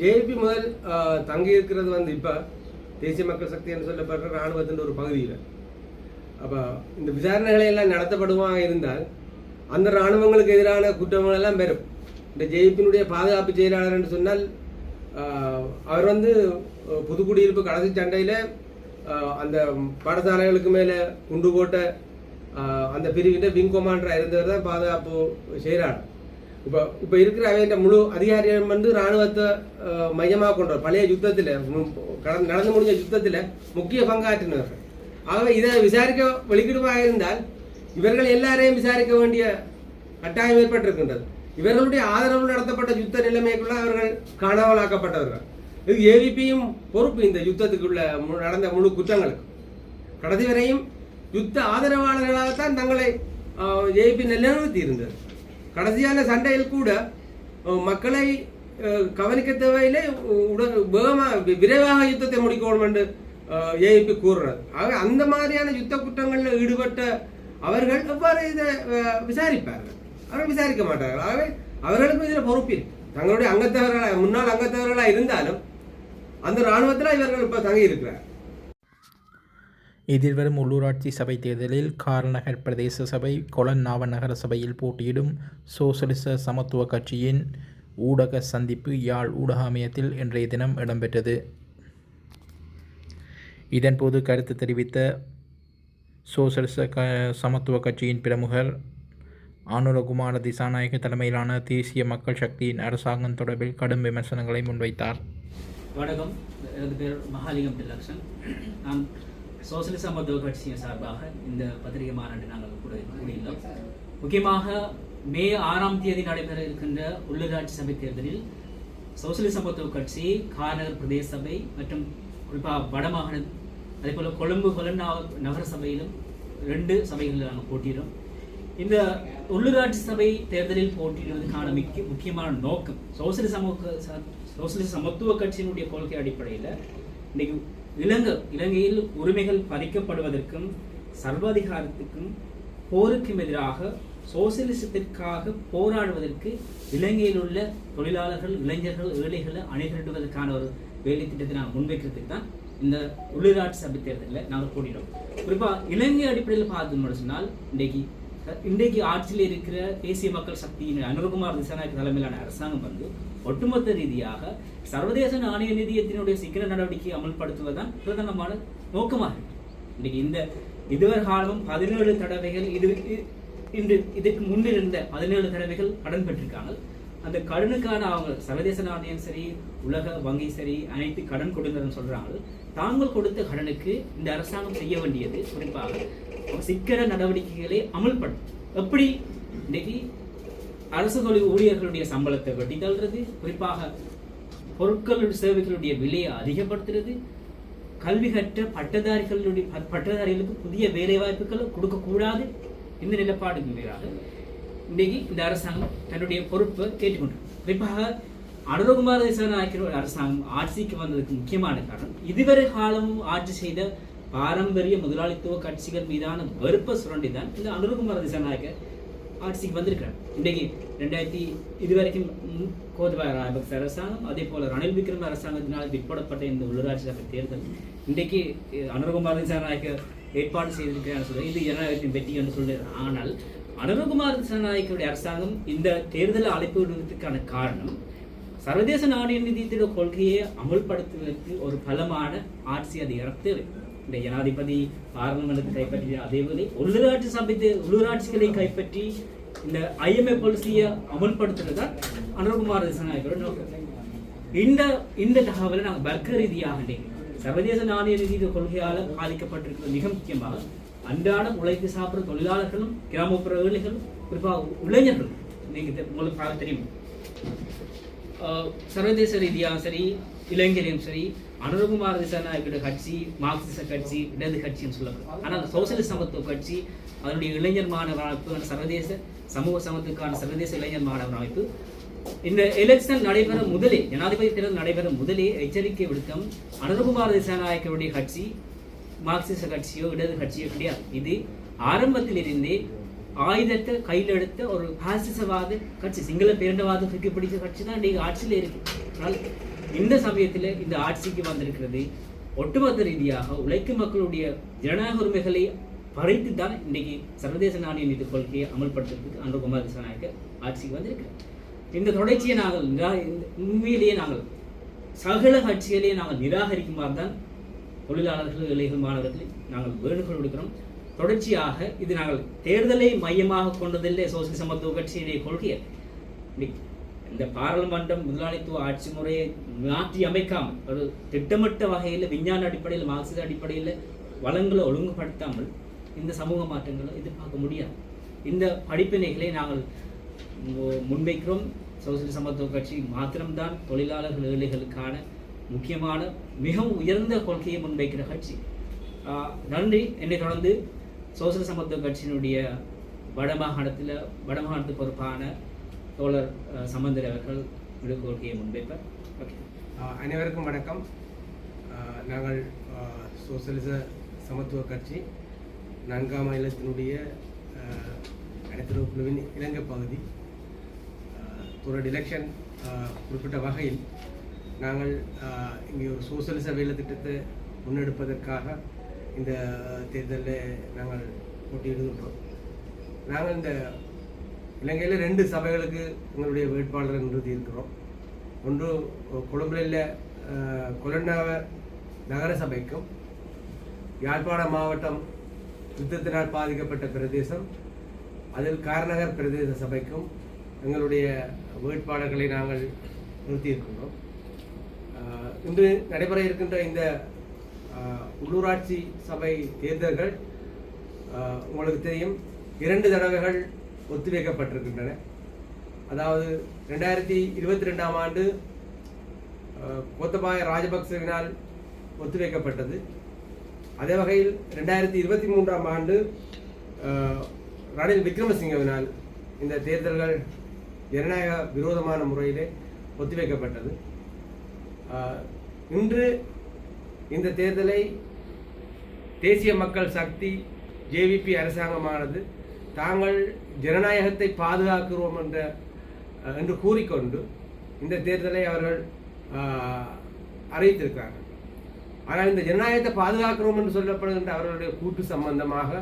JP முதல் தங்கி இருக்கிறது வந்து இப்போ தேசிய மக்கள் சக்தி என்று சொல்லப்படுற இராணுவத்தின் ஒரு பகுதியில். அப்போ இந்த விசாரணைகளை எல்லாம் நடத்தப்படுவாங்க இருந்தால் அந்த இராணுவங்களுக்கு எதிரான குற்றங்கள் எல்லாம் பெறும் இந்த ஜேபியினுடைய பாதுகாப்பு செயலாளர் என்று சொன்னால் அவர் வந்து புதுக்குடியிருப்பு கடைசி சண்டையில் அந்த பாடசாலைகளுக்கு மேலே குண்டு போட்ட அந்த பிரிவின் விங் கொமாண்டராக இருந்தவர் தான் பாதுகாப்பு செயலாளர். இப்போ இப்போ இருக்கிற அவையின் முழு அதிகாரியம் வந்து இராணுவத்தை மையமாக கொண்டவர். பழைய யுத்தத்தில் கடந்து நடந்து முடிஞ்ச யுத்தத்தில் முக்கிய பங்காற்றினவர்கள். ஆகவே இதை விசாரிக்க வெளிக்கிடுமாக இருந்தால் இவர்கள் எல்லாரையும் விசாரிக்க வேண்டிய கட்டாயம் ஏற்பட்டிருக்கின்றது. இவர்களுடைய ஆதரவு நடத்தப்பட்ட யுத்த நிலைமைக்குள்ள அவர்கள் காணாமலாக்கப்பட்டவர்கள். இது ஏவிபியும் பொறுப்பு இந்த யுத்தத்துக்குள்ள நடந்த முழு குற்றங்களுக்கு. கடைசி வரையும் யுத்த ஆதரவாளர்களாகத்தான் தங்களை ஏபி நிலைநிறுத்தி இருந்தது கடைசியான சண்டையில் கூட மக்களை கவனிக்க தேவையிலே உட- வேகமா- விரைவாக யுத்தத்தை முடிக்கணும் என்று ஏஐபி கூறுறது ஆக அந்த மாதிரியான யுத்த குற்றங்களில் ஈடுபட்ட அவர்கள் எவ்வாறு இதை விசாரிப்பார்கள்? அவர்கள் விசாரிக்க மாட்டார்கள். ஆகவே அவர்களுக்கும் இதில் பொறுப்பில் தங்களுடைய அங்கத்தவர்களாக முன்னாள் அங்கத்தவர்களாக இருந்தாலும் அந்த இராணுவத்தில் இவர்கள் இப்போ தங்கி இருக்கிறார் எதிர்வரும் உள்ளூராட்சி சபை தேர்தலில் கார்நகர் பிரதேச சபை கொலன்னாவ நகர சபையில் போட்டியிடும் சோசலிச சமத்துவ கட்சியின் ஊடக சந்திப்பு யாழ் ஊடக அமையத்தில் இன்றைய தினம் இடம்பெற்றது. இதன்போது கருத்து தெரிவித்த சோசலிச க சமத்துவ கட்சியின் பிரமுகர் ஆனுரகுமார திசாநாயக தலைமையிலான தேசிய மக்கள் சக்தியின் அரசாங்கம் தொடர்பில் கடும் விமர்சனங்களை முன்வைத்தார். வணக்கம். எனது பேர் மகாலிங்கம் நான் சோசியலிச சமத்துவ கட்சியின் சார்பாக இந்த பத்திரிகை மாநாட்டை நாங்கள் கூட கூடியுள்ளோம். முக்கியமாக மே ஆறாம் தேதி நடைபெற இருக்கின்ற உள்ளூராட்சி சபை தேர்தலில் சோசியலிச சமத்துவ கட்சி கார்நகர் பிரதேச சபை மற்றும் குறிப்பாக வடமாகாண அதே போல் கொழும்பு கொலன் நகர சபையிலும் ரெண்டு சபைகளில் நாங்கள் போட்டியிடும் இந்த உள்ளூராட்சி சபை தேர்தலில் போட்டியிடுவதற்கான முக்கிய முக்கியமான நோக்கம் சோசியலிச சமூக சோசியலிச சமத்துவ கட்சியினுடைய கொள்கை அடிப்படையில் இன்னைக்கு இலங்கை இலங்கையில் உரிமைகள் பறிக்கப்படுவதற்கும் சர்வாதிகாரத்துக்கும் போருக்கும் எதிராக சோசியலிசத்திற்காக போராடுவதற்கு இலங்கையில் உள்ள தொழிலாளர்கள் இளைஞர்கள் ஏழைகளை அணிதிரட்டுவதற்கான ஒரு வேலை திட்டத்தை நாங்கள் முன்வைக்கிறதுக்கு தான் இந்த உள்ளூராட்சி சபை தேர்தலில் நாங்கள் கூடினோம் குறிப்பாக இலங்கை அடிப்படையில் பார்த்தோம்னு சொன்னால் இன்றைக்கு இன்றைக்கு ஆட்சியில் இருக்கிற தேசிய மக்கள் சக்தியின் அனுரகுமார் திசாநாயக் தலைமையிலான அரசாங்கம் வந்து ஒட்டுமொத்த ரீதியாக சர்வதேச நாணய நிதியத்தினுடைய சிக்கன நடவடிக்கை அமல்படுத்துவதுதான் பிரதானமான நோக்கமாக இருக்கு. இன்றைக்கு இந்த இதுவரை காலமும் பதினேழு தடவைகள் இது இன்று இதற்கு முன்னிருந்த பதினேழு தடவைகள் கடன் பெற்றிருக்காங்க. அந்த கடனுக்கான அவங்க சர்வதேச நாணயம் சரி உலக வங்கி சரி அனைத்து கடன் கொடுங்கன்னு சொல்றாங்க. தாங்கள் கொடுத்த கடனுக்கு இந்த அரசாங்கம் செய்ய வேண்டியது குறிப்பாக சிக்கன நடவடிக்கைகளை அமல்படுத்தும். எப்படி? இன்னைக்கு அரசு தொழில் ஊழியர்களுடைய சம்பளத்தை வெட்டி தள்ளுறது குறிப்பாக பொருட்களுடைய சேவைகளுடைய விலையை அதிகப்படுத்துறது கல்வி கற்ற பட்டதாரிகளுடைய பட்டதாரிகளுக்கு புதிய வேலை வாய்ப்புகளை கொடுக்கக்கூடாது இந்த நிலைப்பாடுக்கு மேலாக இன்னைக்கு இந்த அரசாங்கம் தன்னுடைய பொறுப்பை ஏற்றுக்கொண்டு குறிப்பாக அனுரகுமார திசாநாயக்கர் அரசாங்கம் ஆட்சிக்கு வந்ததுக்கு முக்கியமான காரணம் இதுவரை காலமும் ஆட்சி செய்த பாரம்பரிய முதலாளித்துவ கட்சிகள் மீதான வெறுப்பை சுரண்டி தான் இந்த அனுரகுமார திசாநாயக்கர் ஆட்சிக்கு வந்திருக்கிறார் இன்றைக்கு ரெண்டாயிரத்தி இதுவரைக்கும் வரைக்கும் கோத்தபாய ராஜபக்ச அரசாங்கம் அதே போல ரணில் விக்ரம அரசாங்கத்தினால் பிற்படப்பட்ட இந்த உள்ளூராட்சி சபை தேர்தல் இன்றைக்கு அனுரகுமார் திசாநாயக்க ஏற்பாடு செய்திருக்கிறார் சொல்ல இது ஜனநாயகத்தின் வெற்றி என்று சொல்லுறார் ஆனால் அனுரகுமார் திசாநாயக்கருடைய அரசாங்கம் இந்த தேர்தலை அழைப்பு விடுவதற்கான காரணம் சர்வதேச நாணய நிதியத்திட கொள்கையை அமுல்படுத்துவதற்கு ஒரு பலமான ஆட்சி அதிகாரம் தேவை. இந்த ஜனாதிபதி பார்லிமெண்ட்டை கைப்பற்றி அதே வேளை உள்ளூராட்சி சபை உள்ளூராட்சிகளை கைப்பற்றி இந்த ஐஎம்ஏ பாலிசியை அமல்படுத்துறது தான் அனுர்குமார் திசாநாயக்கரோட நோக்கம். இந்த இந்த தகவலை நாங்கள் வர்க்க ரீதியாக சர்வதேச நாணய நிதி கொள்கையால் பாதிக்கப்பட்டிருக்கிறது மிக முக்கியமாக அன்றாடம் உழைத்து சாப்பிடுற தொழிலாளர்களும் கிராமப்புற ஏழைகளும் குறிப்பாக இளைஞர்களும். நீங்கள் உங்களுக்கு தெரியும். ஆஹ் சர்வதேச ரீதியாகவும் சரி இளைஞரையும் சரி அனுரகுமார திசாநாயக்கோட கட்சி மார்க்சிச கட்சி இடது கட்சின்னு சொல்லப்படும் ஆனால் அந்த சோசியலிஸ்ட் சமத்துவ கட்சி அதனுடைய இளைஞர் மாணவர் அமைப்பு அந்த சர்வதேச சமூக சமத்துக்கான சர்வதேச இளைஞர் மாணவர் அமைப்பு. இந்த எலெக்ஷன் நடைபெற முதலே ஜனாதிபதி தேர்தல் நடைபெற முதலே எச்சரிக்கை விடுத்தம் அனுரகுமார் திசாநாயக்கருடைய கட்சி மார்க்சிச கட்சியோ இடது கட்சியோ கிடையாது. இது ஆரம்பத்திலிருந்தே ஆயுதத்தை கையில் எடுத்த ஒரு பாசிசவாத கட்சி சிங்கள பேரண்டவாதத்துக்கு பிடிச்ச கட்சி தான் இன்றைக்கு ஆட்சியில் இருக்கு. இந்த சமயத்தில் இந்த ஆட்சிக்கு வந்திருக்கிறது. ஒட்டுமொத்த ரீதியாக உழைக்கும் மக்களுடைய ஜனநாயக உரிமைகளை பறித்து தான் இன்றைக்கு சர்வதேச நாணய நிதி கொள்கையை அமல்படுத்துறதுக்கு அன்று குமார் ஆட்சிக்கு வந்திருக்கிறார். இந்த தொடர்ச்சியை நாங்கள் உண்மையிலேயே நாங்கள் சகல கட்சிகளையே நாங்கள் நிராகரிக்குமாறு தான் தொழிலாளர்கள் இளைஞர் மாணவர்களை நாங்கள் வேண்டுகோள் விடுக்கிறோம். தொடர்ச்சியாக இது நாங்கள் தேர்தலை மையமாக கொண்டதில்லை. சோசியல் சமத்துவ கட்சியினுடைய கொள்கையை. இந்த பாராளுமன்றம் முதலாளித்துவ ஆட்சி முறையை மாற்றி அமைக்காமல் ஒரு திட்டமிட்ட வகையில் விஞ்ஞான அடிப்படையில் மார்க்சிய அடிப்படையில் வளங்களை ஒழுங்குபடுத்தாமல் இந்த சமூக மாற்றங்களை எதிர்பார்க்க முடியாது. இந்த படிப்பினைகளை நாங்கள் முன்வைக்கிறோம். சோசியல் சமத்துவ கட்சி மாத்திரம்தான் தொழிலாளர்கள் ஏழைகளுக்கான முக்கியமான மிகவும் உயர்ந்த கொள்கையை முன்வைக்கிற கட்சி. நன்றி. என்னை தொடர்ந்து சோசியல் சமத்துவ கட்சியினுடைய வடமாகாணத்தில் வடமாகாணத்து பொறுப்பான தோழர் சமந்தர் அவர்கள் விடு கோரிக்கையை முன்வைப்பார். ஓகே. அனைவருக்கும் வணக்கம். நாங்கள் சோசியலிச சமத்துவ கட்சி நான்காம் மாநிலத்தினுடைய ஆஹ் குழுவின் இலங்கை பகுதி ஒரு எலெக்ஷன் குறிப்பிட்ட வகையில் நாங்கள் இங்கே ஒரு சோசியலிச வேலை திட்டத்தை முன்னெடுப்பதற்காக இந்த தேர்தலில் நாங்கள் போட்டியிடுகின்றோம். நாங்கள் இந்த இலங்கையில் ரெண்டு சபைகளுக்கு எங்களுடைய வேட்பாளர் நிறுத்தி இருக்கிறோம். ஒன்று கொழும்பில் கொலண்டாவ நகர சபைக்கும் யாழ்ப்பாண மாவட்டம் யுத்தத்தினால் பாதிக்கப்பட்ட பிரதேசம் அதில் காரநகர் பிரதேச சபைக்கும் எங்களுடைய வேட்பாளர்களை நாங்கள் நிறுத்தியிருக்கின்றோம் இன்று நடைபெற இருக்கின்ற இந்த உள்ளூராட்சி சபை தேர்தல்கள் உங்களுக்கு தெரியும் இரண்டு தடவைகள் ஒத்திவைக்கப்பட்டிருக்கின்றன. அதாவது ரெண்டாயிரத்தி இருபத்தி ரெண்டாம் ஆண்டு கோத்தபாய ராஜபக்சவினால் ஒத்திவைக்கப்பட்டது. அதே வகையில் ரெண்டாயிரத்தி இருபத்தி மூன்றாம் ஆண்டு ரணில் விக்ரமசிங்கவினால் இந்த தேர்தல்கள் ஜனநாயக விரோதமான முறையிலே ஒத்திவைக்கப்பட்டது. இன்று இந்த தேர்தலை தேசிய மக்கள் சக்தி ஜேவிபி அரசாங்கமானது தாங்கள் ஜனநாயகத்தை பாதுகாக்கிறோம் என்ற என்று கூறிக்கொண்டு இந்த தேர்தலை அவர்கள் அறிவித்திருக்கிறார்கள். ஆனால் இந்த ஜனநாயகத்தை பாதுகாக்கிறோம் என்று சொல்லப்படுகின்ற அவர்களுடைய கூட்டு சம்பந்தமாக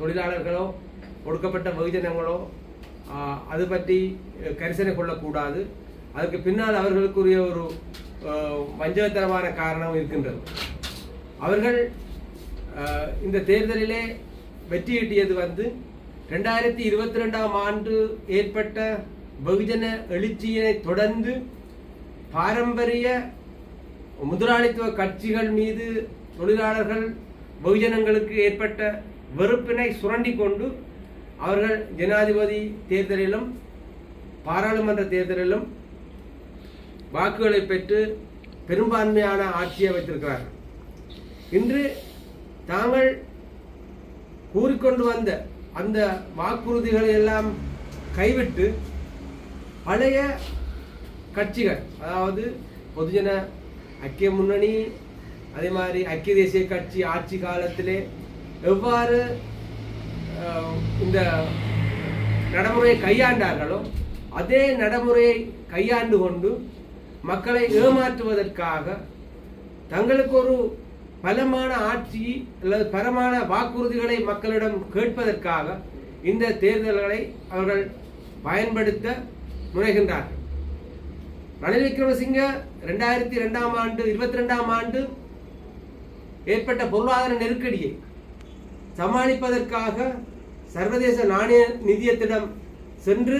தொழிலாளர்களோ ஒடுக்கப்பட்ட வெகுஜனங்களோ அது பற்றி கரிசனை கொள்ளக்கூடாது. அதுக்கு பின்னால் அவர்களுக்குரிய ஒரு வஞ்சகத்தனமான காரணம் இருக்கின்றது. அவர்கள் இந்த தேர்தலிலே வெற்றியீட்டியது வந்து ரெண்டாயிரத்தி இருபத்தி ரெண்டாம் ஆண்டு ஏற்பட்ட வெகுஜன எழுச்சியினை தொடர்ந்து பாரம்பரிய முதலாளித்துவ கட்சிகள் மீது தொழிலாளர்கள் வெகுஜனங்களுக்கு ஏற்பட்ட வெறுப்பினை சுரண்டி கொண்டு அவர்கள் ஜனாதிபதி தேர்தலிலும் பாராளுமன்ற தேர்தலிலும் வாக்குகளை பெற்று பெரும்பான்மையான ஆட்சியை வைத்திருக்கிறார்கள். இன்று தாங்கள் கூறிக்கொண்டு வந்த அந்த வாக்குறுதிகளை எல்லாம் கைவிட்டு பழைய கட்சிகள் அதாவது பொதுஜன ஐக்கிய முன்னணி அதே மாதிரி ஐக்கிய தேசிய கட்சி ஆட்சி காலத்திலே எவ்வாறு இந்த நடைமுறையை கையாண்டார்களோ அதே நடைமுறையை கையாண்டு கொண்டு மக்களை ஏமாற்றுவதற்காக தங்களுக்கு ஒரு பலமான ஆட்சி அல்லது பலமான வாக்குறுதிகளை மக்களிடம் கேட்பதற்காக இந்த தேர்தல்களை அவர்கள் பயன்படுத்த முனைகின்றார்கள். ரணில் விக்ரமசிங்க ரெண்டாயிரத்தி ரெண்டாம் ஆண்டு இருபத்தி ரெண்டாம் ஆண்டு ஏற்பட்ட பொருளாதார நெருக்கடியை சமாளிப்பதற்காக சர்வதேச நாணய நிதியத்திடம் சென்று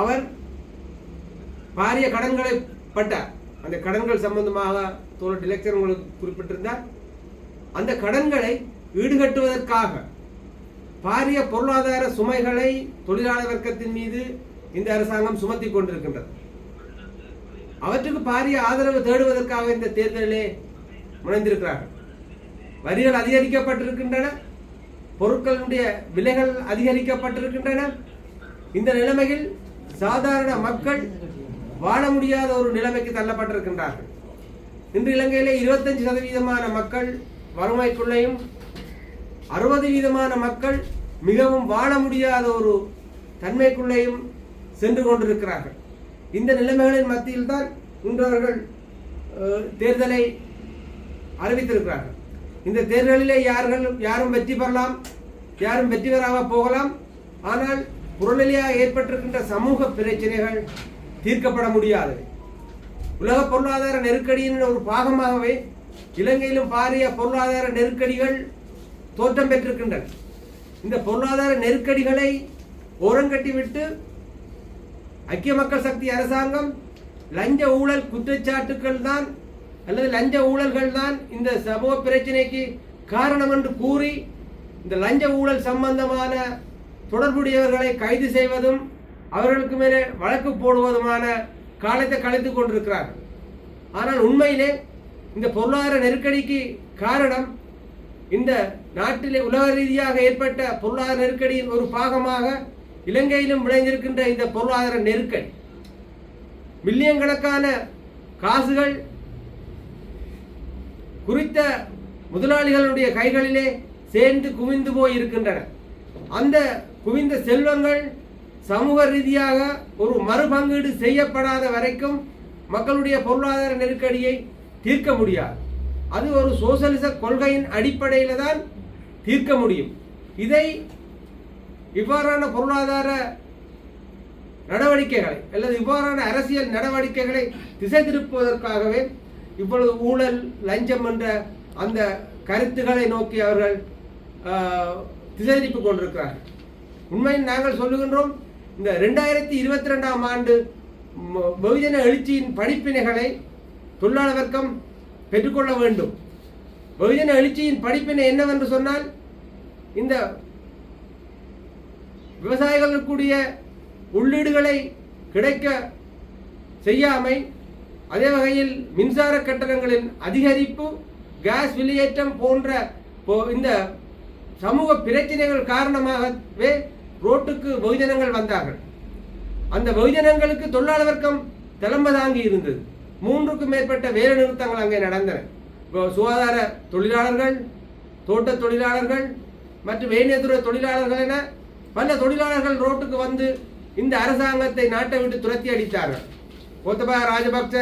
அவர் பாரிய கடன்களை பட்டார். அந்த கடன்கள் சம்பந்தமாக தோழர் டிலெக்சர் உங்களுக்கு குறிப்பிட்டிருந்தார். அந்த கடன்களை ஈடுகட்டுவதற்காக பாரிய பொருளாதார சுமைகளை தொழிலாளர் வர்க்கத்தின் மீது இந்த அரசாங்கம் சுமத்தி கொண்டிருக்கின்றது. அவற்றுக்கு பாரிய ஆதரவு தேடுவதற்காக இந்த தேர்தலிலே முனைந்திருக்கிறார்கள். வரிகள் அதிகரிக்கப்பட்டிருக்கின்றன. பொருட்களுடைய விலைகள் அதிகரிக்கப்பட்டிருக்கின்றன. இந்த நிலைமையில் சாதாரண மக்கள் வாழ முடியாத ஒரு நிலைமைக்கு தள்ளப்பட்டிருக்கின்றார்கள். இன்று இலங்கையில இருபத்தஞ்சு சதவீதமான மக்கள் வறுமைக்குள்ளேயும் அறுபது வீதமான மக்கள் மிகவும் வாழ முடியாத ஒரு தன்மைக்குள்ளேயும் சென்று கொண்டிருக்கிறார்கள். இந்த நிலைமைகளின் மத்தியில்தான் இன்று அவர்கள் தேர்தலை அறிவித்திருக்கிறார்கள். இந்த தேர்தலிலே யார்கள் யாரும் வெற்றி பெறலாம் யாரும் வெற்றி பெறாமல் போகலாம். ஆனால் புறநிலையாக ஏற்பட்டிருக்கின்ற சமூக பிரச்சனைகள் தீர்க்கப்பட முடியாது. உலக பொருளாதார நெருக்கடியின் ஒரு பாகமாகவே இலங்கையிலும் பாரிய பொருளாதார நெருக்கடிகள் தோற்றம் பெற்றிருக்கின்றன. இந்த பொருளாதார நெருக்கடிகளை ஓரங்கட்டிவிட்டு ஐக்கிய மக்கள் சக்தி அரசாங்கம் லஞ்ச ஊழல் குற்றச்சாட்டுக்கள் தான் அல்லது லஞ்ச ஊழல்கள் தான் இந்த சமூக பிரச்சனைக்கு காரணம் என்று கூறி இந்த லஞ்ச ஊழல் சம்பந்தமான தொடர்புடையவர்களை கைது செய்வதும் அவர்களுக்கு மேலே வழக்கு போடுவதுமான காலத்தை கலைத்து கொண்டிருக்கிறார்கள் ஆனால் உண்மையிலே இந்த பொருளாதார நெருக்கடிக்கு காரணம் இந்த நாட்டிலே உலக ரீதியாக ஏற்பட்ட பொருளாதார நெருக்கடியின் ஒரு பாகமாக இலங்கையிலும் விளைந்திருக்கின்ற இந்த பொருளாதார நெருக்கடி. மில்லியன் கணக்கான காசுகள் குறித்த முதலாளிகளுடைய கைகளிலே சேர்ந்து குவிந்து போய் இருக்கின்றன அந்த குவிந்த செல்வங்கள் சமூக ரீதியாக ஒரு மறுபங்கீடு செய்யப்படாத வரைக்கும் மக்களுடைய பொருளாதார நெருக்கடியை தீர்க்க முடியாது. அது ஒரு சோசலிச கொள்கையின் அடிப்படையில் தான் தீர்க்க முடியும். இதை இவ்வாறான பொருளாதார நடவடிக்கைகளை அல்லது இவ்வாறான அரசியல் நடவடிக்கைகளை திசை திருப்புவதற்காகவே இவ்வளவு ஊழல் லஞ்சம் என்ற அந்த கருத்துக்களை நோக்கி அவர்கள் திசை திருப்பிக் கொண்டிருக்கிறார்கள். உண்மையில் நாங்கள் சொல்லுகின்றோம் இந்த ரெண்டாயிரத்தி இருபத்தி ரெண்டாம் ஆண்டு பகுஜன எழுச்சியின் படிப்பினைகளை தொழிலாளர் வர்க்கம் பெற்றுக்கொள்ள வேண்டும். பகுஜன எழுச்சியின் படிப்பினை என்னவென்று சொன்னால் இந்த விவசாயிகளுக்குரிய உள்ளீடுகளை கிடைக்க செய்யாமை அதே வகையில் மின்சார கட்டணங்களின் அதிகரிப்பு கேஸ் வெளியேற்றம் போன்ற போ- இந்த சமூக பிரச்சனைகள் காரணமாகவே ரோட்டுக்கு வெகுஜனங்கள் வந்தார்கள். அந்த வெகுஜனங்களுக்கு தொழிலாளர் வர்க்கம் தலைமை தாங்கி இருந்தது. மூன்றுக்கும் மேற்பட்ட வேலை நிறுத்தங்கள் அங்கே நடந்தன. சுகாதார தொழிலாளர்கள் தோட்ட தொழிலாளர்கள் மற்றும் வேணியத்துறை தொழிலாளர்கள் என பல தொழிலாளர்கள் ரோட்டுக்கு வந்து இந்த அரசாங்கத்தை நாட்டை விட்டு துரத்தி அடித்தார்கள். கோத்தபாய ராஜபக்ச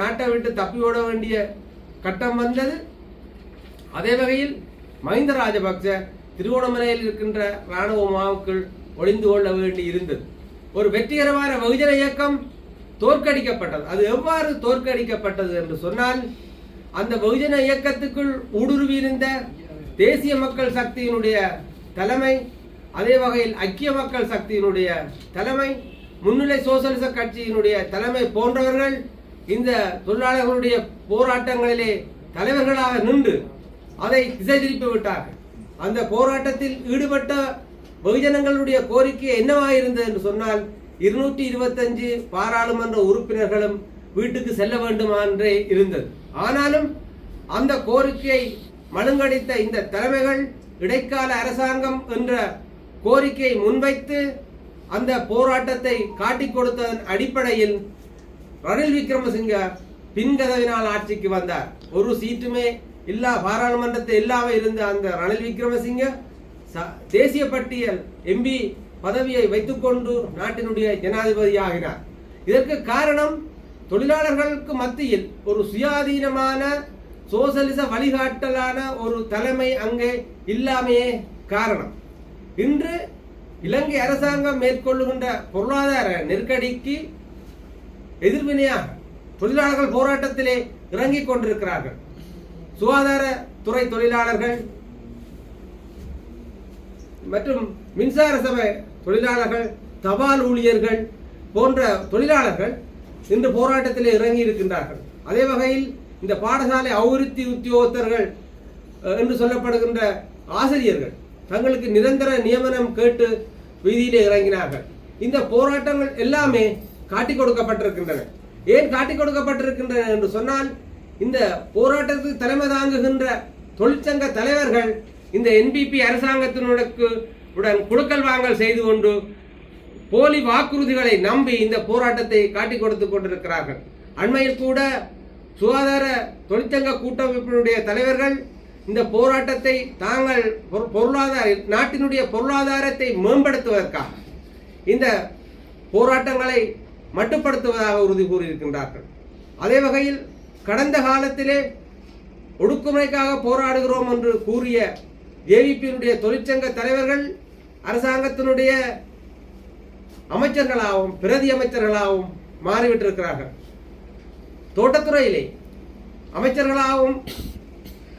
நாட்டை விட்டு தப்பி ஓட வேண்டிய கட்டம் வந்தது. அதே வகையில் மஹிந்த ராஜபக்ச திருவோணமலையில் இருக்கின்ற இராணுவ முகாமுக்குள் ஒளிந்து கொள்ள வேண்டி இருந்தது. ஒரு வெற்றிகரமான வகுஜன இயக்கம் தோற்கடிக்கப்பட்டது. அது எவ்வாறு தோற்கடிக்கப்பட்டது என்று சொன்னால் அந்த பகுஜன இயக்கத்துக்குள் ஊடுருவி இருந்த தேசிய மக்கள் சக்தியினுடைய தலைமை அதே வகையில் ஐக்கிய மக்கள் சக்தியினுடைய தலைமை முன்னிலை சோசலிச கட்சியினுடைய தலைமை போன்றவர்கள் இந்த தொழிலாளர்களுடைய போராட்டங்களிலே தலைவர்களாக நின்று அதை திசை திருப்பி விட்டார்கள். அந்த போராட்டத்தில் ஈடுபட்ட வெகுஜனங்களுடைய கோரிக்கை என்னவாக இருந்தது என்று சொன்னால் இருநூற்றி இருபத்தஞ்சு பாராளுமன்ற உறுப்பினர்களும் வீட்டுக்கு செல்ல வேண்டுமா என்றே இருந்தது. ஆனாலும் அந்த கோரிக்கையை மழுங்கடித்த இந்த தலைமைகள் இடைக்கால அரசாங்கம் என்ற கோரிக்கையை முன்வைத்து அந்த போராட்டத்தை காட்டிக் கொடுத்ததன் அடிப்படையில் ரணில் விக்ரமசிங்க பின்கதவினால் ஆட்சிக்கு வந்தார். ஒரு சீட்டுமே இல்லா பாராளுமன்றத்தை இல்லாமல் இருந்த அந்த ரணில் விக்ரமசிங்க தேசிய பட்டியல் எம்பி பதவியை வைத்துக்கொண்டு நாட்டினுடைய ஜனாதிபதியாகினார் இதற்கு காரணம் தொழிலாளர்களுக்கு மத்தியில் ஒரு சுயாதீனமான சோசலிச வழிகாட்டலான ஒரு தலைமை அங்கே இல்லாமையே காரணம். இன்று இலங்கை அரசாங்கம் மேற்கொள்ளுகின்ற பொருளாதார நெருக்கடிக்கு எதிர்வினையாக தொழிலாளர்கள் போராட்டத்திலே இறங்கிக் கொண்டிருக்கிறார்கள். சுகாதார துறை தொழிலாளர்கள் மற்றும் மின்சார சபை தொழிலாளர்கள் தபால் ஊழியர்கள் போன்ற தொழிலாளர்கள் இன்று போராட்டத்திலே இறங்கி இருக்கின்றார்கள். அதே வகையில் இந்த பாடசாலை அபிவிருத்தி உத்தியோகத்தர்கள் என்று சொல்லப்படுகின்ற ஆசிரியர்கள் தங்களுக்கு நிரந்தர நியமனம் கேட்டு வீதியிலே இறங்கினார்கள். இந்த போராட்டங்கள் எல்லாமே காட்டிக் கொடுக்கப்பட்டிருக்கின்றன. ஏன் காட்டிக் கொடுக்கப்பட்டிருக்கின்றன என்று சொன்னால் இந்த போராட்டத்துக்கு தலைமை தாங்குகின்ற தொழிற்சங்க தலைவர்கள் இந்த என்பிபி அரசாங்கத்தினுடக்கு உடன் குடுக்கல் வாங்கல் செய்து கொண்டு போலி வாக்குறுதிகளை நம்பி இந்த போராட்டத்தை காட்டிக் கொடுத்துக் கொண்டிருக்கிறார்கள். அண்மையில் கூட சுகாதார தொழிற்சங்க கூட்டமைப்பினுடைய தலைவர்கள் இந்த போராட்டத்தை தாங்கள் பொருளாதார நாட்டினுடைய பொருளாதாரத்தை மேம்படுத்துவதற்காக இந்த போராட்டங்களை மட்டுப்படுத்துவதாக உறுதி கூறியிருக்கின்றார்கள். அதே வகையில் கடந்த காலத்திலே ஒடுக்குமுறைக்காக போராடுகிறோம் என்று கூறிய ஏவிபியினுடைய தொழிற்சங்க தலைவர்கள் அரசாங்கத்தினுடைய அமைச்சர்களாகவும் பிரதி அமைச்சர்களாகவும் மாறிவிட்டிருக்கிறார்கள். தோட்டத்துறையிலே அமைச்சர்களாகவும்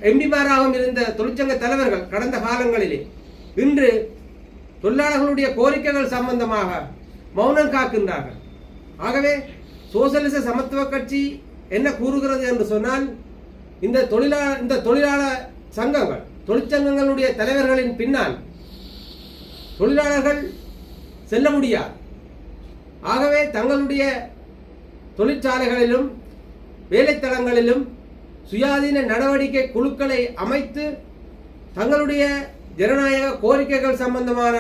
எம்பிமாராகவும் இருந்த தொழிற்சங்க தலைவர்கள் கடந்த காலங்களிலே இன்று தொழிலாளர்களுடைய கோரிக்கைகள் சம்பந்தமாக மௌனம் காக்கின்றார்கள். ஆகவே சோசலிச சமத்துவ கட்சி என்ன கூறுகிறது என்று சொன்னால் இந்த தொழிலாளர் இந்த தொழிலாளர் சங்கங்கள் தொழிற்சங்கங்களுடைய தலைவர்களின் பின்னால் தொழிலாளர்கள் செல்ல முடியாது. ஆகவே தங்களுடைய தொழிற்சாலைகளிலும் வேலைத்தளங்களிலும் சுயாதீன நடவடிக்கை குழுக்களை அமைத்து தங்களுடைய ஜனநாயக கோரிக்கைகள் சம்பந்தமான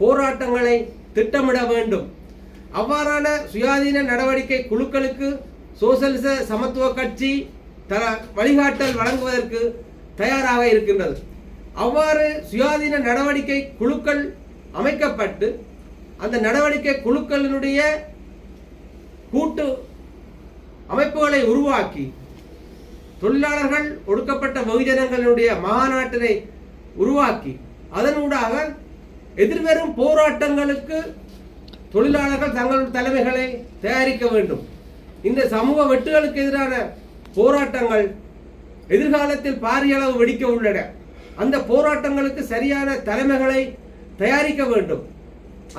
போராட்டங்களை திட்டமிட வேண்டும். அவ்வாறான சுயாதீன நடவடிக்கை குழுக்களுக்கு சோசலிச சமத்துவ கட்சி த வழிகாட்டல் வழங்குவதற்கு தயாராக இருக்கின்றது. அவ்வாறு சுயாதீன நடவடிக்கை குழுக்கள் அமைக்கப்பட்டு அந்த நடவடிக்கை குழுக்களினுடைய கூட்டு அமைப்புகளை உருவாக்கி தொழிலாளர்கள் ஒடுக்கப்பட்ட வெகுஜனங்களுடைய மாநாட்டினை உருவாக்கி அதனூடாக எதிர்வரும் போராட்டங்களுக்கு தொழிலாளர்கள் தங்கள் தலைமைகளை தயாரிக்க வேண்டும். இந்த சமூக வெட்டுகளுக்கு எதிரான போராட்டங்கள் எதிர்காலத்தில் பாரிய அளவு வெடிக்க உள்ளன. அந்த போராட்டங்களுக்கு சரியான தலைமைகளை தயாரிக்க வேண்டும்.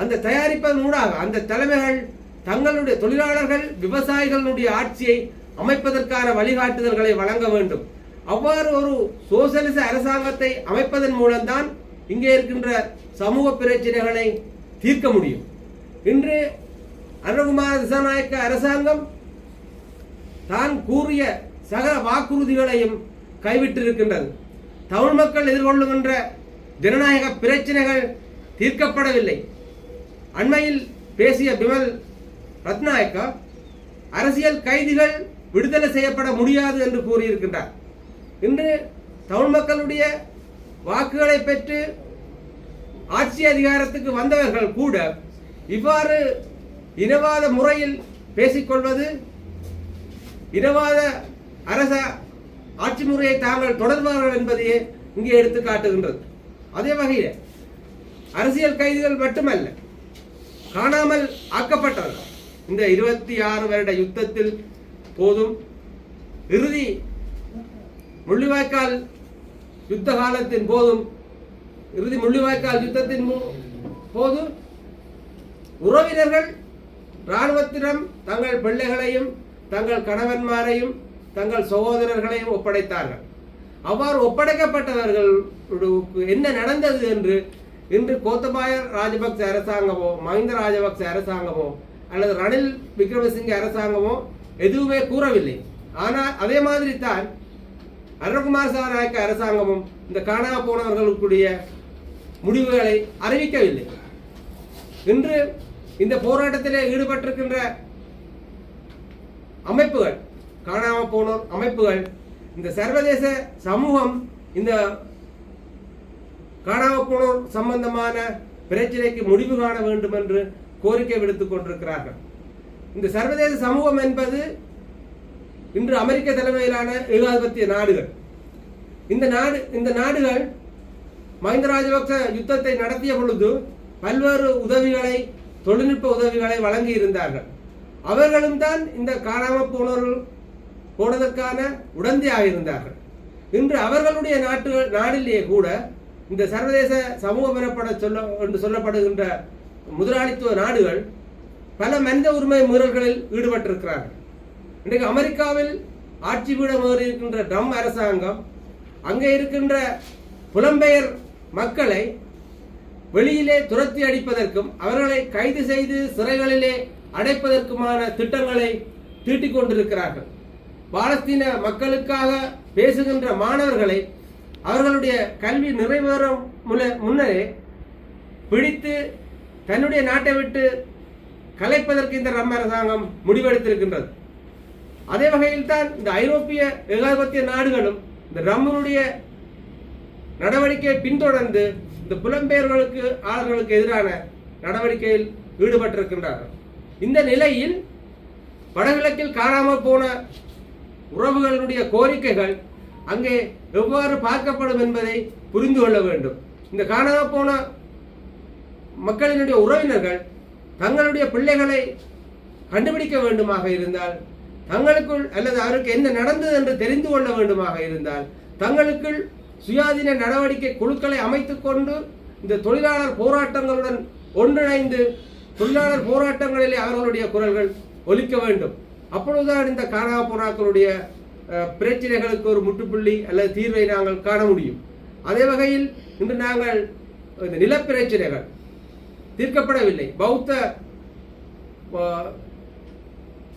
அந்த தயாரிப்பதன் ஊடாக அந்த தலைமைகள் தங்களுடைய தொழிலாளர்கள் விவசாயிகளுடைய ஆட்சியை அமைப்பதற்கான வழிகாட்டுதல்களை வழங்க வேண்டும். அவ்வாறு ஒரு சோசலிச அரசாங்கத்தை அமைப்பதன் மூலம்தான் இங்கே இருக்கின்ற சமூக பிரச்சனைகளை தீர்க்க முடியும். இன்று அருணகுமார திசாநாயக்க அரசாங்கம் தான் கூறிய சகல வாக்குறுதிகளையும் கைவிட்டிருக்கின்றது. தமிழ் மக்கள் எதிர்கொள்ளுகின்ற ஜனநாயக பிரச்சனைகள் தீர்க்கப்படவில்லை. அண்மையில் பேசிய பிமல் ரத்நாயக்கா அரசியல் கைதிகள் விடுதலை செய்யப்பட முடியாது என்று கூறியிருக்கின்றார். இன்று தமிழ் மக்களுடைய வாக்குகளை பெற்று ஆட்சி அதிகாரத்துக்கு வந்தவர்கள் கூட இவ்வாறு இனவாத முறையில் பேசிக்கொள்வது இனவாத அரச ஆட்சி முறையை தாங்கள் தொடர்வார்கள் என்பதையே இங்கே எடுத்து காட்டுகின்றது அதே வகையில் அரசியல் கைதிகள் மட்டுமல்ல காணாமல் ஆக்கப்பட்டவர்கள். இந்த இருபத்தி ஆறு வருட யுத்தத்தில் போதும் இறுதி முள்ளிவாய்க்கால் யுத்த காலத்தின் போதும் இறுதி முள்ளிவாய்க்கால் யுத்தத்தின் மு- போதும் உறவினர்கள் இராணுவத்திடம் தங்கள் பிள்ளைகளையும் தங்கள் கணவன்மாரையும் தங்கள் சகோதரர்களையும் ஒப்படைத்தார்கள். அவ்வாறு ஒப்படைக்கப்பட்டவர்கள் என்ன நடந்தது என்று இன்று கோத்தபாய ராஜபக்ச அரசாங்கமோ மஹிந்த ராஜபக்ச அரசாங்கமோ அல்லது ரணில் விக்ரமசிங்க அரசாங்கமோ எதுவுமே கூறவில்லை. ஆனால் அதே மாதிரி தான் அருணகுமார் சாநாயக்க அரசாங்கமும் இந்த காணாம போனவர்களுக்குரிய முடிவுகளை அறிவிக்கவில்லை. இன்று இந்த போராட்டத்திலே ஈடுபட்டிருக்கின்ற அமைப்புகள் காணாம போனோர் அமைப்புகள். இந்த சர்வதேச சமூகம் இந்த காணாம போனோர் சம்பந்தமான பிரச்சனைக்கு முடிவு காண வேண்டும் என்று கோரிக்கை விடுத்துக் கொண்டிருக்கிறார்கள். இந்த சர்வதேச சமூகம் என்பது இன்று அமெரிக்க தலைமையிலான ஏகாதிபத்திய நாடுகள். இந்த நாடு இந்த நாடுகள் மஹிந்த ராஜபக்ச யுத்தத்தை நடத்திய பொழுது பல்வேறு உதவிகளை தொழில்நுட்ப உதவிகளை வழங்கி இருந்தார்கள் அவர்களும் தான் இந்த காணாமல் போனவர்கள் போனதற்கான உடந்தையாக இருந்தார்கள் இன்று அவர்களுடைய நாட்டு நாடிலேயே கூட இந்த சர்வதேச சமூகம் எனப்பட சொல்ல என்று சொல்லப்படுகின்ற முதலாளித்துவ நாடுகள் பல மனித உரிமை மீறல்களில் ஈடுபட்டிருக்கிறார்கள். இன்றைக்கு அமெரிக்காவில் ஆட்சி பீடம் இருக்கின்ற ட்ரம் அரசாங்கம் அங்கே இருக்கின்ற புலம்பெயர் மக்களை வெளியிலே துரத்தி அடிப்பதற்கும் அவர்களை கைது செய்து சிறைகளிலே அடைப்பதற்குமான திட்டங்களை தீட்டிக் கொண்டிருக்கிறார்கள் பாலஸ்தீன மக்களுக்காக பேசுகின்ற மாணவர்களை அவர்களுடைய கல்வி நிறைவேறும் முன்னரே பிடித்து தன்னுடைய நாட்டை விட்டு கலைப்பதற்கு இந்த ரம் அரசாங்கம் முடிவெடுத்திருக்கின்றது. அதே வகையில் தான் இந்த ஐரோப்பிய ஏகாதிபத்திய நாடுகளும் இந்த ரம்மனுடைய நடவடிக்கையை பின்தொடர்ந்து இந்த புலம்பெயர்களுக்கு ஆளர்களுக்கு எதிரான நடவடிக்கையில் ஈடுபட்டிருக்கின்றார்கள். இந்த நிலையில் வடகிழக்கில் காணாமல் போன உறவுகளுடைய கோரிக்கைகள் அங்கே எவ்வாறு பார்க்கப்படும் என்பதை புரிந்து கொள்ள வேண்டும். இந்த காணாமல் போன மக்களினுடைய உறவினர்கள் தங்களுடைய பிள்ளைகளை கண்டுபிடிக்க வேண்டுமாக இருந்தால் தங்களுக்குள் அல்லது அவருக்கு என்ன நடந்தது என்று தெரிந்து கொள்ள வேண்டுமாக இருந்தால் தங்களுக்குள் சுயாதீன நடவடிக்கை குழுக்களை அமைத்து கொண்டு இந்த தொழிலாளர் போராட்டங்களுடன் ஒன்றிணைந்து தொழிலாளர் போராட்டங்களிலே அவர்களுடைய குரல்கள் ஒலிக்க வேண்டும். அப்பொழுதுதான் இந்த காணா போராக்களுடைய பிரச்சனைகளுக்கு ஒரு முற்றுப்புள்ளி அல்லது தீர்வை நாங்கள் காண முடியும். அதே வகையில் இன்று நாங்கள் இந்த நிலப்பிரச்சனைகள் தீர்க்கப்படவில்லை. பௌத்த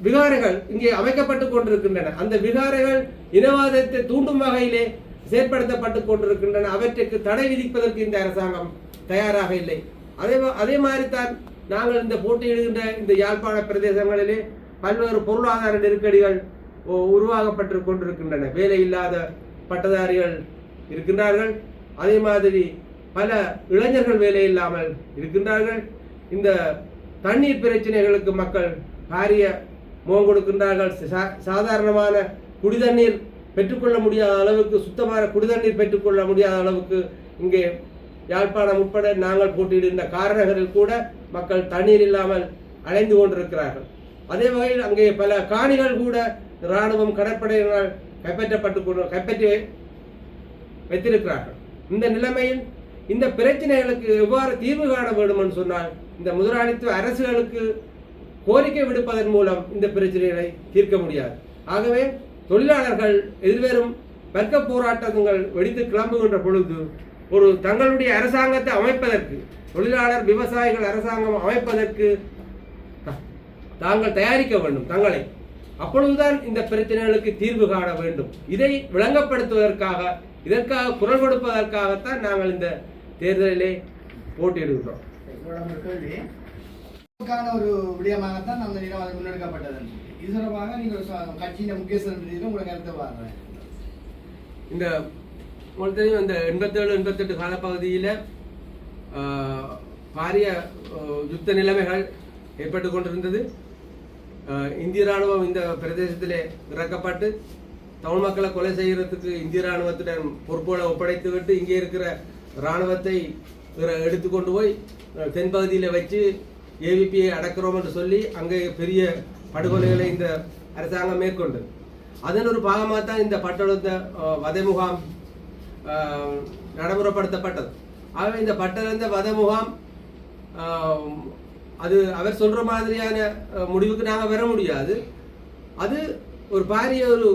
விகாரைகள் இங்கே அமைக்கப்பட்டுக் கொண்டிருக்கின்றன. அந்த விகாரைகள் இனவாதத்தை தூண்டும் வகையிலே செயற்படுத்தப்பட்டுக் கொண்டிருக்கின்றன. அவற்றுக்கு தடை விதிப்பதற்கு இந்த அரசாங்கம் தயாராக இல்லை. அதே அதே மாதிரி தான் நாங்கள் இந்த போட்டியிடுகின்ற இந்த யாழ்ப்பாண பிரதேசங்களிலே பல்வேறு பொருளாதார நெருக்கடிகள் உருவாகப்பட்டு உருவாக்கப்பட்டு கொண்டிருக்கின்றன. வேலை இல்லாத பட்டதாரிகள் இருக்கின்றார்கள். அதே மாதிரி பல இளைஞர்கள் வேலை இல்லாமல் இருக்கின்றார்கள். இந்த தண்ணீர் பிரச்சனைகளுக்கு மக்கள் பாரிய முகம் கொடுக்கின்றார்கள். சா- சாதாரணமான குடிதண்ணீர் பெற்றுக்கொள்ள முடியாத அளவுக்கு சுத்தமான குடிதண்ணீர் பெற்றுக்கொள்ள முடியாத அளவுக்கு இங்கே யாழ்ப்பாணம் உட்பட நாங்கள் போட்டியிடுகின்ற காரநகரில் கூட மக்கள் தண்ணீர் இல்லாமல் அலைந்து கொண்டிருக்கிறார்கள். அதே வகையில் அங்கே பல காணிகள் கூட இராணுவம் கடற்படையினரால் கைப்பற்றப்பட்டு கொண்டு கைப்பற்றி வைத்திருக்கிறார்கள். இந்த நிலைமையில் இந்த பிரச்சனைகளுக்கு எவ்வாறு தீர்வு காண வேண்டும் என்று சொன்னால் இந்த முதலாளித்துவ அரசுகளுக்கு கோரிக்கை விடுப்பதன் மூலம் இந்த பிரச்சனைகளை தீர்க்க முடியாது. ஆகவே தொழிலாளர்கள் எதிர்வரும் வர்க்க போராட்டங்கள் வெடித்து கிளம்புகின்ற பொழுது ஒரு தங்களுடைய அரசாங்கத்தை அமைப்பதற்கு தொழிலாளர் விவசாயிகள் அரசாங்கம் அமைப்பதற்கு தாங்கள் தயாரிக்க வேண்டும் தங்களை. அப்பொழுதுதான் இந்த பிரச்சனைகளுக்கு தீர்வு காண வேண்டும். இதை விளங்கப்படுத்துவதற்காக இதற்காக குரல் கொடுப்பதற்காகத்தான் நாங்கள் இந்த தேர்தலிலே போட்டியிடுகிறோம். ஒரு விடயமாகத்தான் அந்த நிலம் முன்னெடுக்கப்பட்டது இது தொடர்பாக நீங்கள் கட்சியின் ரீதியில் உங்களுக்கு கருத்து வாடுறேன் இந்த உங்களுக்கு தெரியும் இந்த எண்பத்தேழு எண்பத்தெட்டு காலப்பகுதியில் பாரிய யுத்த நிலைமைகள் ஏற்பட்டு கொண்டிருந்தது. இந்திய ராணுவம் இந்த பிரதேசத்திலே இறக்கப்பட்டு தமிழ் மக்களை கொலை செய்கிறதுக்கு இந்திய ராணுவத்திடம் பொறுப்புகளை ஒப்படைத்து விட்டு இங்கே இருக்கிற ராணுவத்தை எடுத்து கொண்டு போய் தென்பகுதியில் வச்சு ஏவிபியை அடக்கிறோம் என்று சொல்லி அங்கே பெரிய படுகொலைகளை இந்த அரசாங்கம் மேற்கொண்டது. அதன் ஒரு பாகமாக தான் இந்த பட்டொழுத்த வதை முகாம் நடைமுறைப்படுத்தப்பட்டது. ஆகவே இந்த பட்டளந்த வத முகாம் அது அவர் சொல்ற மாதிரியான முடிவுக்கு நாங்கள் வர முடியாது. அது ஒரு பாரிய ஒரு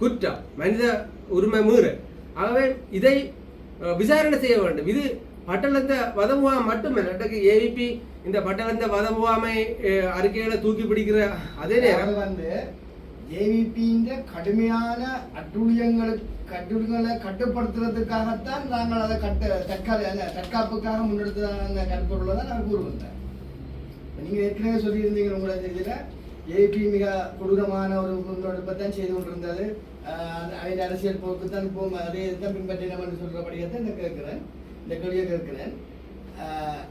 குற்றம். மனித உரிமை மீறல். ஆகவே இதை விசாரணை செய்ய வேண்டும். இது பட்டளந்த வத மட்டுமல்ல ஏவிபி இந்த பட்டளந்த வத முகாமை அறிக்கைகளை தூக்கி பிடிக்கிற அதே நேரம் வந்து ஏவிபிங்க கடுமையான அட்டுழியங்களுக்கு கட்டுழியங்களை கட்டுப்படுத்துறதுக்காகத்தான் நாங்கள் அதை கட்ட தற்கால தற்காப்புக்காக முன்னெடுத்ததான அந்த கருப்பொருளை தான் நான் கூறுவேன் நீங்க ஏற்கனவே சொல்லியிருந்தீங்க உங்களுக்கு இதில் ஏபி மிக கொடூரமான ஒரு முன்னெடுப்பை தான் செய்து கொண்டிருந்தது. ஆஹ் அரசியல் போக்கு தான் இப்போ அதே தான் பின்பற்றினோம் என்று தான் இந்த கேட்கிறேன். இந்த கேள்வியை கேட்கிறேன்.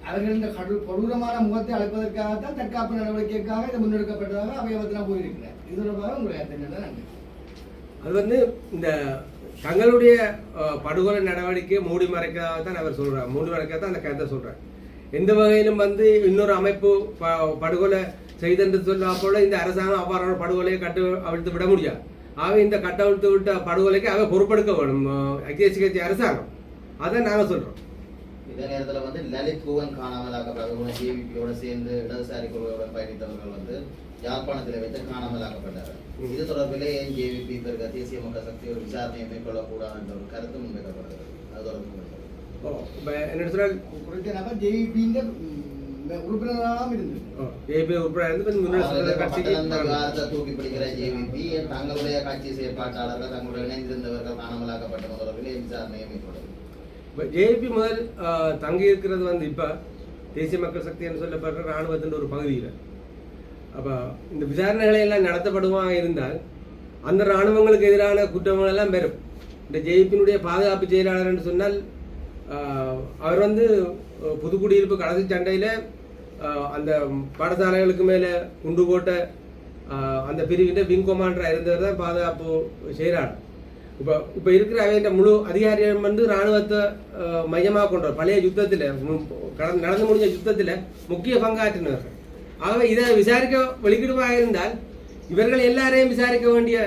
அவர்கள் இந்த கடு கொடூரமான முகத்தை அழைப்பதற்காகத்தான் தற்காப்பு நடவடிக்கைக்காக இது முன்னெடுக்கப்பட்டதாக அவையவத்தில் நான் போயிருக்கிறேன் இது தொடர்பாக உங்களுடைய கருத்து அது வந்து இந்த தங்களுடைய படுகொலை நடவடிக்கையை மூடி மறைக்கிறதாக தான் அவர் சொல்கிறார் மூடி மறைக்க தான் அந்த கருத்தை சொல்கிறேன் எந்த வகையிலும் வந்து இன்னொரு அமைப்பு படுகொலை செய்தென்று சொல்ல போல இந்த அரசாங்கம் அவ்வாறான படுகொலையை கட்டு அவிழ்த்து விட முடியாது. ஆக இந்த கட்டவிழ்த்து விட்ட படுகொலைக்கு அவ பொறுப்பெடுக்க வேணும் ஐக்கிய அரசாங்கம். அதை நாங்கள் சொல்றோம். இதே நேரத்துல வந்து லலித் குவன் காணாமலாக்கப்பட்டவர் ஜேவிபியோட சேர்ந்து இடதுசாரி குழுவுடன் பயணித்தவர்கள் வந்து யாழ்ப்பாணத்தில் வைத்து ம். இது தொடர்பிலே ஏன் ஜேவிபி பெருக தேசிய மக்கள் சக்தி ஒரு விசாரணையை மேற்கொள்ளக்கூடாது என்ற ஒரு கருத்து முன்வைக்கப்படுகிறது அது தொடர்பு ஜேவிபி தங்களுடைய கட்சி செயற்பாட்டாளர்கள் தங்களுடைய இணைந்திருந்தவர்கள் காணாமலாக்கப்பட்ட தொடர்பிலே மேற்கொள்ளும் இப்போ ஜேபி முதல் தங்கி இருக்கிறது வந்து இப்போ தேசிய மக்கள் சக்தி என்று சொல்லப்படுற இராணுவத்தின் ஒரு பகுதியில் அப்போ இந்த விசாரணைகளை எல்லாம் நடத்தப்படுமா இருந்தால் அந்த இராணுவங்களுக்கு எதிரான குற்றங்கள் எல்லாம் பெறும் இந்த ஜேபியினுடைய பாதுகாப்பு செயலாளர் என்று சொன்னால் அவர் வந்து புதுக்குடியிருப்பு கடைசி சண்டையில் அந்த பாடசாலைகளுக்கு மேலே குண்டு போட்ட அந்த பிரிவின் விங் கொமாண்டராக இருந்தவர் தான் பாதுகாப்பு செயலாளர். இப்போ இப்போ இருக்கிற அவையின் முழு அதிகாரிகள் வந்து இராணுவத்தை மையமாக கொண்டவர் பழைய யுத்தத்தில் கடந்து நடந்து முடிஞ்ச யுத்தத்தில் முக்கிய பங்காற்றினவர்கள் ஆகவே இதை விசாரிக்க வெளிக்கிடுமாக இருந்தால் இவர்கள் எல்லாரையும் விசாரிக்க வேண்டிய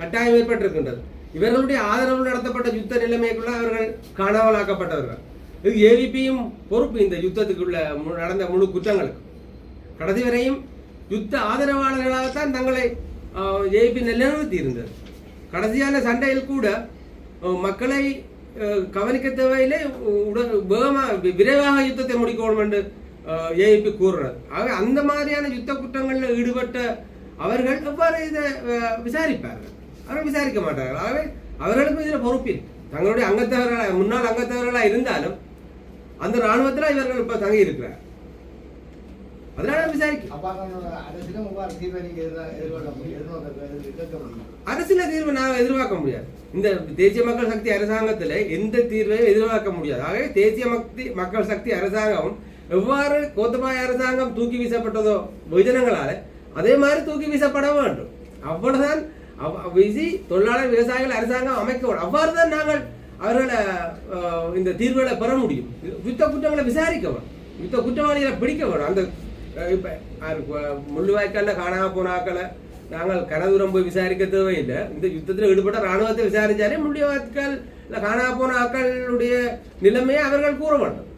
கட்டாயம் ஏற்பட்டிருக்கின்றது. இவர்களுடைய ஆதரவு நடத்தப்பட்ட யுத்த நிலைமைக்குள்ள அவர்கள் காணாமலாக்கப்பட்டவர்கள். இது ஏவிபியும் பொறுப்பு இந்த யுத்தத்துக்குள்ள மு- நடந்த முழு குற்றங்களுக்கு. கடைசி வரையும் யுத்த ஆதரவாளர்களாகத்தான் தங்களை ஏபி நிலைநிறுத்தி இருந்தது கடைசியான சண்டையில் கூட மக்களை கவனிக்க தேவையிலே உட- வேகமாக விரைவாக யுத்தத்தை முடிக்கணும் என்று ஏஐபி கூறுறது ஆக அந்த மாதிரியான யுத்த குற்றங்களில் ஈடுபட்ட அவர்கள் எவ்வாறு இதை விசாரிப்பார்கள்? அவர்கள் விசாரிக்க மாட்டார்கள். ஆகவே அவர்களுக்கும் இதில் பொறுப்பில் தங்களுடைய அங்கத்தவர்களாக முன்னாள் அங்கத்தவர்களாக இருந்தாலும் அந்த இராணுவத்தில் இவர்கள் இப்போ தங்கி இருக்கிறார். அதனால அரசியல தீர்வு நாங்கள் எதிர்பார்க்க முடியாது. இந்த தேசிய மக்கள் சக்தி அரசாங்கத்தில் எந்த தீர்வையும் எதிர்பார்க்க முடியாது. ஆகவே தேசிய மக்கி மக்கள் சக்தி அரசாங்கம் எவ்வாறு கோத்தபாய அரசாங்கம் தூக்கி வீசப்பட்டதோ விஜனங்களால அதே மாதிரி தூக்கி வீசப்பட வேண்டும். அவ்வளவுதான் அவ்- வீசி தொழிலாளர் விவசாயிகள் அரசாங்கம் அமைக்க வேண்டும் அவ்வாறு தான் நாங்கள் அவர்களை இந்த தீர்வுகளை பெற முடியும். யுத்த குற்றங்களை விசாரிக்க வேண்டும் யுத்த குற்றவாளிகளை பிடிக்க வேண்டும் அந்த இப்போ இப்ப காணாம போனாக்களை நாங்கள் கடதூரம் போய் விசாரிக்க தேவையில்லை. இந்த யுத்தத்தில் ஈடுபட்ட ராணுவத்தை விசாரிச்சாலே முள்ளிவாய்க்கால் காணாம போன ஆக்களுடைய நிலைமையை அவர்கள் கூற வேண்டும்.